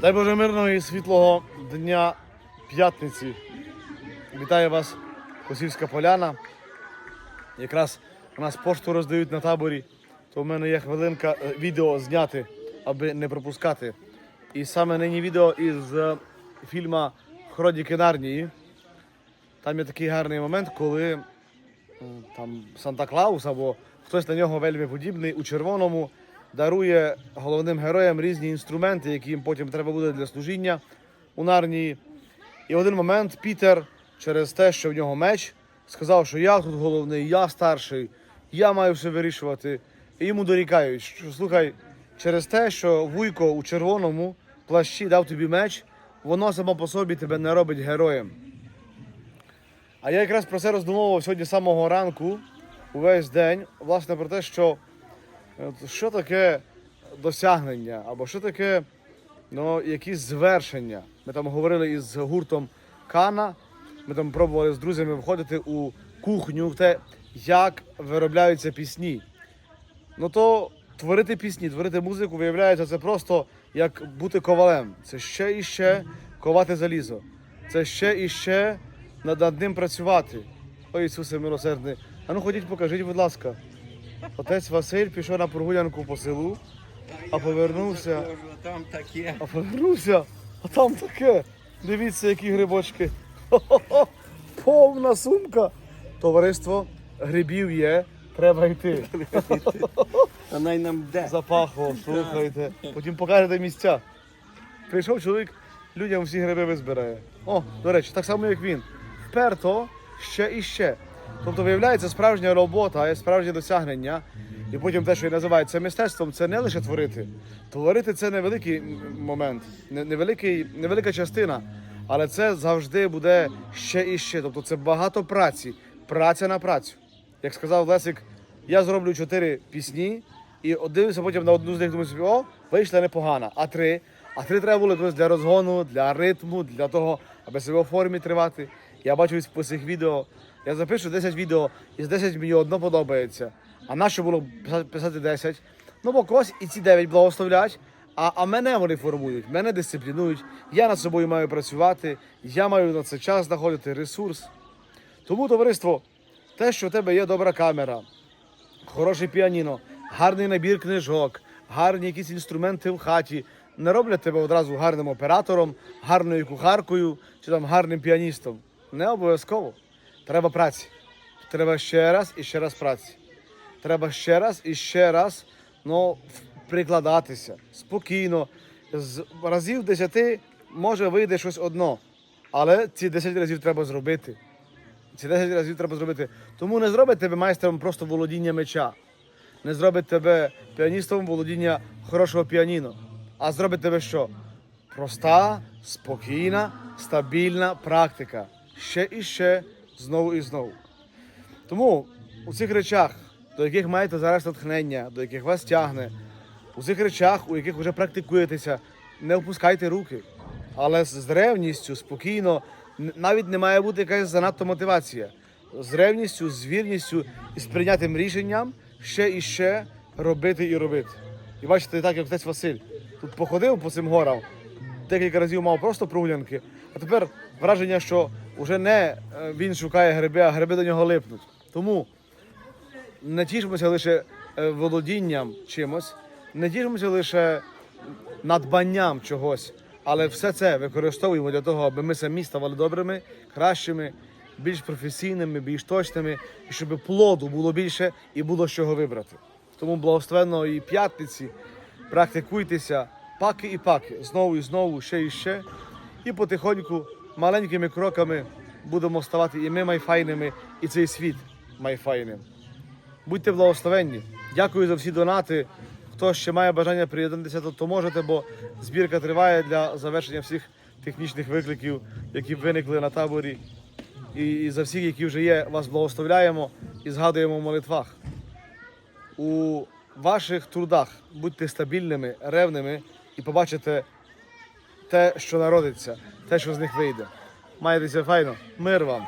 Дай Боже мирного і світлого дня п'ятниці. Вітаю вас, Косівська поляна. Якраз у нас пошту роздають на таборі, то в мене є хвилинка е, відео зняти, аби не пропускати. І саме нині відео із е, фільму Хроніки Нарнії. Там є такий гарний момент, коли там Санта Клаус або хтось на нього вельми подібний у червоному дарує головним героям різні інструменти, які їм потім треба буде для служіння у Нарнії. І в один момент Пітер, через те, що в нього меч, сказав, що я тут головний, я старший, я маю все вирішувати. І йому дорікають, що слухай, через те, що вуйко у червоному плащі дав тобі меч, воно само по собі тебе не робить героєм. А я якраз про це роздумовував сьогодні з самого ранку, увесь день, власне, про те, що що таке досягнення, або що таке ну, якісь звершення. Ми там говорили із гуртом Кана, ми там пробували з друзями входити у кухню, в те, як виробляються пісні. Ну то творити пісні, творити музику, виявляється, це просто як бути ковалем. Це ще і ще ковати залізо. Це ще і ще над, ним працювати. Ой, Ісусе милосердний. А ну ходіть, покажіть, будь ласка. Отець Василь пішов на прогулянку по селу, а повернувся. Там таке. А повернувся, а там таке. Дивіться, які грибочки. Хо-хо-хо. Повна сумка. Товариство грибів є, треба йти. А най нам де. Запахло, слухайте. Потім покажете місця. Прийшов чоловік, людям всі гриби визбирає. О, до речі, так само як він. Вперто ще і ще. Тобто, виявляється, справжня робота, є справжнє досягнення. І потім те, що я називаю це мистецтвом, це не лише творити. Творити це невеликий момент, невеликий, невелика частина. Але це завжди буде ще і ще. Тобто це багато праці, праця на працю. Як сказав Лесик, я зроблю чотири пісні і дивлюся потім на одну з них, думаю собі, о, вийшла непогана. А три. А три треба було для розгону, для ритму, для того, аби себе у формі тривати. Я бачу по цих відео. Я запишу 10 відео, і з 10 мені одно подобається. А нащо було писати- писати 10? Ну, бо когось і ці 9 благословлять, а, а мене вони формують, мене дисциплінують. Я над собою маю працювати, я маю на це час знаходити ресурс. Тому, товариство, те, що у тебе є добра камера, хороше піаніно, гарний набір книжок, гарні якісь інструменти в хаті, не роблять тебе одразу гарним оператором, гарною кухаркою чи там гарним піаністом. Не обов'язково. Треба праці. Треба ще раз і ще раз праці. Треба ще раз і ще раз ну, прикладатися спокійно. З разів 10 може вийде щось одно, але ці 10 разів треба зробити. Ці 10 разів треба зробити. Тому не зробить тебе майстром просто володіння меча. Не зробить тебе піаністом володіння хорошого піаніно. А зробить тебе що? Проста, спокійна, стабільна практика. Ще і ще, знову і знову. Тому у цих речах, до яких маєте зараз натхнення, до яких вас тягне, у цих речах, у яких вже практикуєтеся, не опускайте руки. Але з ревністю, спокійно, навіть не має бути якась занадто мотивація. З ревністю, з вірністю і з прийнятим рішенням ще і ще робити і робити. І бачите, так як отець Василь тут походив по цим горам, декілька разів мав просто прогулянки, а тепер враження, що вже не е, він шукає гриби, а гриби до нього липнуть. Тому не тішимося лише е, володінням чимось, не тішимося лише надбанням чогось, але все це використовуємо для того, аби ми самі ставали добрими, кращими, більш професійними, більш точними, і щоб плоду було більше і було з чого вибрати. Тому благословенної п'ятниці практикуйтеся паки і паки, знову і знову, ще і ще. І потихоньку, маленькими кроками будемо ставати і ми майфайними, і цей світ майфайним. Будьте благословенні. Дякую за всі донати. Хто ще має бажання приєднатися, то, можете, бо збірка триває для завершення всіх технічних викликів, які виникли на таборі. І за всіх, які вже є, вас благословляємо і згадуємо в молитвах. У ваших трудах будьте стабільними, ревними і побачите те, що народиться, те, що з них вийде. Майтеся файно, мир вам!